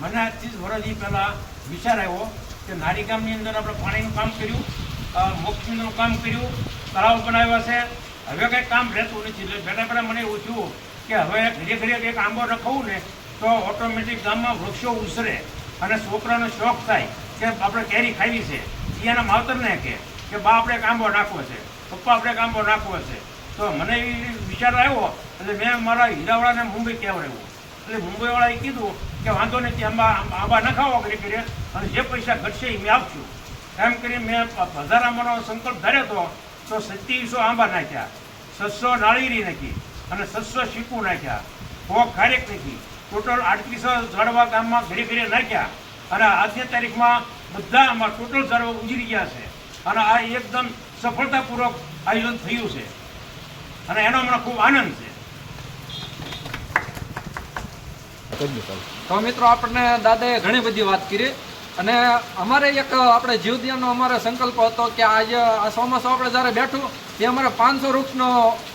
મને આજથી જ વર્ષથી પહેલાં વિચાર આવ્યો કે નારી ગામની અંદર આપણે પાણીનું કામ કર્યું મોક્ષનું કામ કર્યું, તળાવ બનાવ્યા છે. હવે કંઈ કામ રહેતું નથી. એટલે બેઠા બેઠા મને એવું થયું કે હવે ઘડીએ ઘડીએ એક આંબો રખાવું ને તો ઓટોમેટિક ગામમાં વૃક્ષો ઉછરે અને છોકરાનો શોખ થાય કે આપણે કેરી ખાવી છે. એના માવતરને કહે કે બા આપણે કાંબો નાખવો છે, પપ્પા આપણે કાંબો નાખવો છે. તો મને એ વિચાર આવ્યો એટલે મેં મારા હીરાવાળાને મુંબઈ કહેવડાવ્યું એટલે મુંબઈવાળાએ કીધું કે વાંધો નથી આંબા આંબા નખાવો કરી કરીએ અને જે પૈસા ઘટશે એ મેં આપશું એમ કરી મેં વધારામાંનો સંકલ્પ ધાર્યો હતો, તો સત્યાવીસો આંબા નાખ્યા સત્સો નાળીરી નાખી અને સત્સો શીકું નાખ્યા. કોક ખારેક નાખી. ટોટલ આડત્રીસો ઝાડવા ગામમાં ઘરે ઘરે નાખ્યા અને આજની તારીખમાં બધા આમાં ટોટલ ઝાડવા ઉજરી ગયા છે. અને આ એકદમ સફળતાપૂર્વક આયોજન થયું છે. અને એનો મને ખૂબ આનંદ છે. તો મિત્રો આપણને દાદાએ ઘણી બધી વાત કરી અને અમારે એક, આપણે જીવદયાનો અમારે સંકલ્પ હતો કે આજે આ ચોમાસું આપણે જ્યારે બેઠું, એ અમારે પાંચસો વૃક્ષનો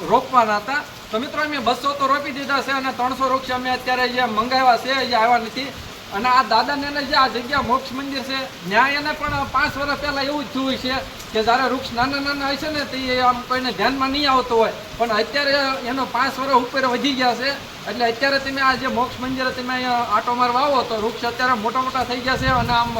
રોપવાના હતા. તો મિત્રો અમે બસો તો રોપી દીધા છે અને ત્રણસો વૃક્ષ અમે અત્યારે જે મંગાવ્યા છે, એ આવ્યા નથી. અને આ દાદાને જે આ જગ્યા મોક્ષ મંદિર છે, ન્યાય એને પણ પાંચ વર્ષ પહેલા એવું જ થયું છે કે જ્યારે વૃક્ષ નાના નાના છે ને તે આમ કોઈને ધ્યાનમાં નહીં આવતો હોય. પણ અત્યારે એનો પાંચ વર્ષ ઉપર વધી ગયા છે. એટલે અત્યારે તમે આ જે મોક્ષ મંદિરે તમે અહીંયા આટો મારવા આવો તો વૃક્ષ અત્યારે મોટા મોટા થઈ ગયા છે અને આમ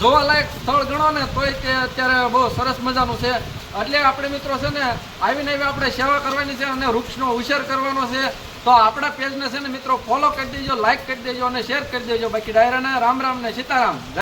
જોવાલાયક સ્થળ ગણો ને તોય તે અત્યારે બહુ સરસ મજાનું છે. એટલે આપણે મિત્રો છે ને આવીને આવી આપણે સેવા કરવાની છે અને વૃક્ષનો ઉછેર કરવાનો છે. તો આપણા પેજને છે ને મિત્રો ફોલો કરી દેજો લાઇક કરી દેજો અને શેર કરી દેજો. બાકી ડાયરાને રામ રામ ને સીતારામ.